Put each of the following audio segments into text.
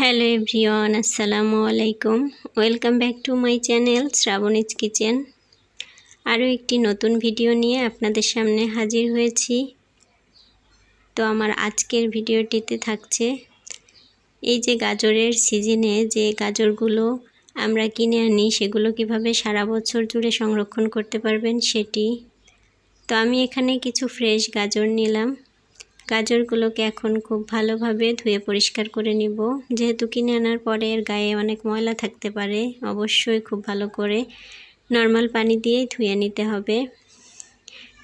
Hello everyone, আসসালামু আলাইকুম। Welcome back to my channel Shrabani's kitchen. আরও একটি নতুন ভিডিও নিয়ে আপনাদের সামনে হাজির হয়েছি। তো আমার আজকের ভিডিওটিতে থাকছে এই যে গাজরের সিজনে যে গাজরগুলো আমরা কিনে আনি, সেগুলো কীভাবে সারা বছর জুড়ে সংরক্ষণ করতে পারবেন সেটি। তো আমি এখানে কিছু ফ্রেশ গাজর নিলাম। গাজরগুলোকে এখন খুব ভালোভাবে ধুয়ে পরিষ্কার করে নিব। যেহেতু কিনে আনার পরে এর গায়ে অনেক ময়লা থাকতে পারে, অবশ্যই খুব ভালো করে নর্মাল পানি দিয়েই ধুয়ে নিতে হবে।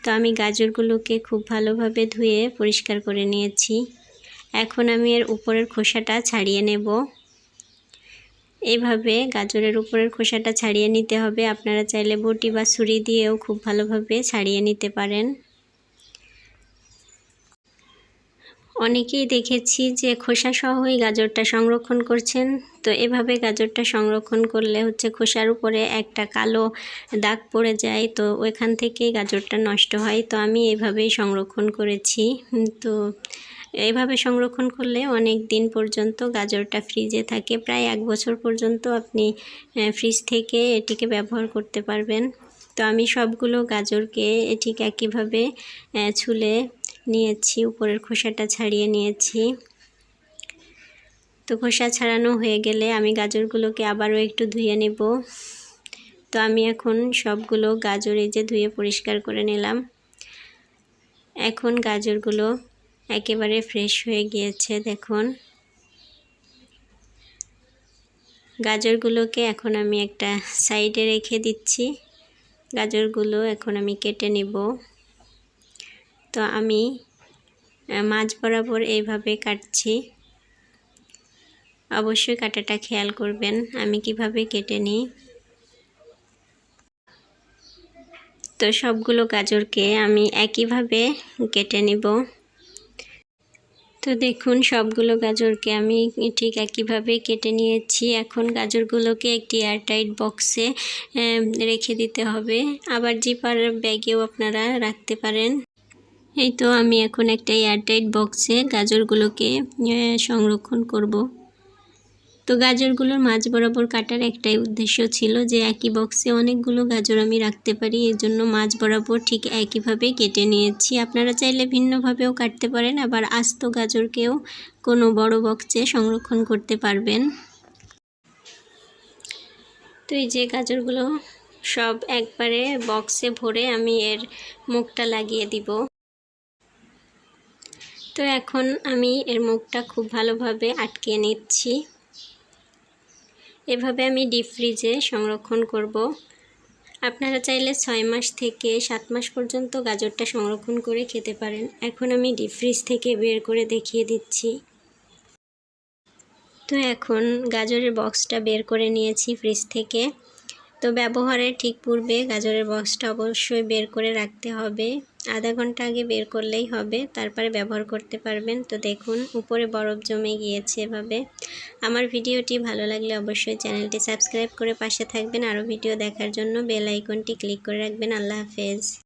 তো আমি গাজরগুলোকে খুব ভালোভাবে ধুয়ে পরিষ্কার করে নিয়েছি। এখন আমি এর উপরের খোসাটা ছাড়িয়ে নেব। এইভাবে গাজরের উপরের খোসাটা ছাড়িয়ে নিতে হবে। আপনারা চাইলে বটি বা ছুরি দিয়েও খুব ভালোভাবে ছাড়িয়ে নিতে পারেন। অনেকেই দেখেছি যে খোসা সহই গাজরটা সংরক্ষণ করছেন। তো এভাবে গাজরটা সংরক্ষণ করলে হচ্ছে খোসার উপরে একটা কালো দাগ পড়ে যায়। তো ওইখান থেকেই গাজরটা নষ্ট হয়। তো আমি এভাবেই সংরক্ষণ করেছি। তো এভাবে সংরক্ষণ করলে অনেক দিন পর্যন্ত গাজরটা ফ্রিজে থাকে। প্রায় এক বছর পর্যন্ত আপনি ফ্রিজ থেকে এটিকে ব্যবহার করতে পারবেন। তো আমি সবগুলো গাজরকে ঠিক একইভাবে ছুলে নিয়েছি, উপরের খোসাটা ছাড়িয়ে নিয়েছি। তো খোসা ছাড়ানো হয়ে গেলে আমি গাজরগুলোকে আবারও একটু ধুয়ে নেব। তো আমি এখন সবগুলো গাজর এই যে ধুয়ে পরিষ্কার করে নিলাম। এখন গাজরগুলো একেবারে ফ্রেশ হয়ে গিয়েছে, দেখুন। গাজরগুলোকে এখন আমি একটা সাইডে রেখে দিচ্ছি। গাজরগুলো এখন আমি কেটে নেব। তো আমি মাছ বরাবর এইভাবে কাটছি। অবশ্যই কাটাটা খেয়াল করবেন, আমি কীভাবে কেটে নিই। তো সবগুলো গাজরকে আমি একইভাবে কেটে নিব। তো দেখুন, সবগুলো গাজরকে আমি ঠিক একইভাবে কেটে নিয়েছি। এখন গাজরগুলোকে একটি এয়ারটাইট বক্সে রেখে দিতে হবে। আবার জিপার ব্যাগেও আপনারা রাখতে পারেন। এই তো আমি এখন একটা এয়ারটাইট বক্সে গাজরগুলোকে সংরক্ষণ করব। তো গাজরগুলোর মাঝ বরাবর কাটার একটাই উদ্দেশ্য ছিল যে একই বক্সে অনেকগুলো গাজর আমি রাখতে পারি এই জন্য মাঝ বরাবর ঠিক একইভাবে কেটে নিয়েছি। আপনারা চাইলে ভিন্নভাবেও কাটতে পারেন, আবার আস্ত গাজরকেও কোনো বড় বক্সে সংরক্ষণ করতে পারবেন। তো এই যে গাজরগুলো সব একবারে বক্সে ভরে আমি এর মুখটা লাগিয়ে দিব। তো এখন আমি এর মুখটা খুব ভালোভাবে আটকিয়ে নিচ্ছি। এভাবে আমি ডিপ ফ্রিজে সংরক্ষণ করব। আপনারা চাইলে ছয় মাস থেকে সাত মাস পর্যন্ত গাজরটা সংরক্ষণ করে খেতে পারেন। এখন আমি ডিপ ফ্রিজ থেকে বের করে দেখিয়ে দিচ্ছি। তো এখন গাজরের বক্সটা বের করে নিয়েছি ফ্রিজ থেকে। তো ব্যবহারের ঠিক পূর্বে গাজরের বক্সটা অবশ্যই বের করে রাখতে হবে। আধা ঘণ্টা আগে বের করলেই হবে, তারপরে ব্যবহার করতে পারবেন। তো দেখুন, উপরে বরফ জমে গিয়েছে এভাবে। আমার ভিডিওটি ভালো লাগলে অবশ্যই চ্যানেলটি সাবস্ক্রাইব করে পাশে থাকবেন। আরও ভিডিও দেখার জন্য বেল আইকনটি ক্লিক করে রাখবেন। আল্লাহ হাফেজ।